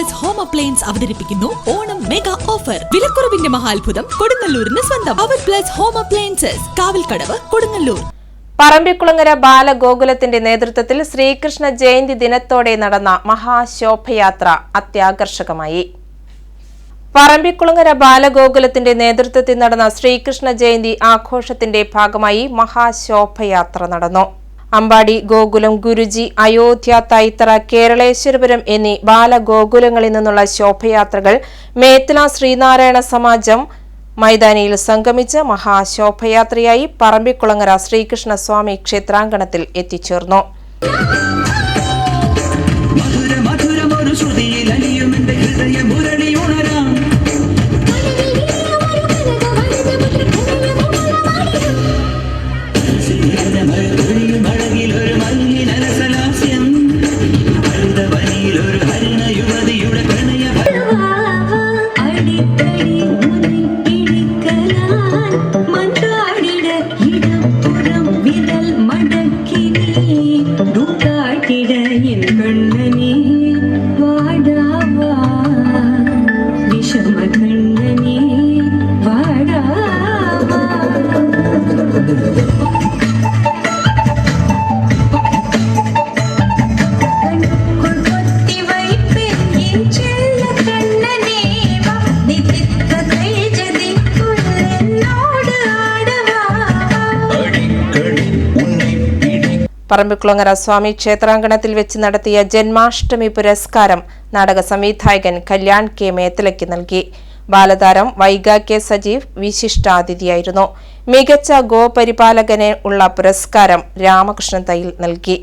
Plus home appliance അവതരിപ്പിക്കുന്നു Onam mega offer വിലക്കുറവിന്റെ മഹാത്ഭുതം കൊടുങ്ങല്ലൂരിന് സ്വന്തം. അവർ plus home appliances Kavalkadavu Kodungallur. Parambikulangara ബാലഗോകുലത്തിന്റെ നേതൃത്വത്തിൽ ശ്രീകൃഷ്ണ ജയന്തി ദിനത്തോടെ നടന്ന മഹാശോഭയാത്ര അത്യാകർഷകമായി. പറമ്പിക്കുളങ്ങര ബാലഗോകുലത്തിന്റെ നേതൃത്വത്തിൽ നടന്ന ശ്രീകൃഷ്ണ ജയന്തി ആഘോഷത്തിന്റെ ഭാഗമായി മഹാശോഭയാത്ര നടന്നു. അമ്പാടി ഗോകുലം ഗുരുജി അയോധ്യ തൈത്തറ കേരളേശ്വരപുരം എന്നീ ബാലഗോകുലങ്ങളിൽ നിന്നുള്ള ശോഭയാത്രകൾ മേത്തല ശ്രീനാരായണ സമാജം മൈതാനിയിൽ സംഗമിച്ച് മഹാശോഭയാത്രയായി പറമ്പിക്കുളങ്ങര ശ്രീകൃഷ്ണസ്വാമി ക്ഷേത്രാങ്കണത്തിൽ എത്തിച്ചേർന്നു. മധുര പറമ്പിക്കുളങ്ങര സ്വാമി ക്ഷേത്രാങ്കണത്തിൽ വെച്ച് നടത്തിയ ജന്മാഷ്ടമി പുരസ്കാരം നാടക സംവിധായകൻ കല്യാൺ കെ മേത്തലയ്ക്ക് നൽകി. ബാലതാരം വൈഗ കെ സജീവ് വിശിഷ്ടാതിഥിയായിരുന്നു. മികച്ച ഗോപരിപാലകനെ ഉള്ള പുരസ്കാരം രാമകൃഷ്ണൻ തയ്യിൽ നൽകി.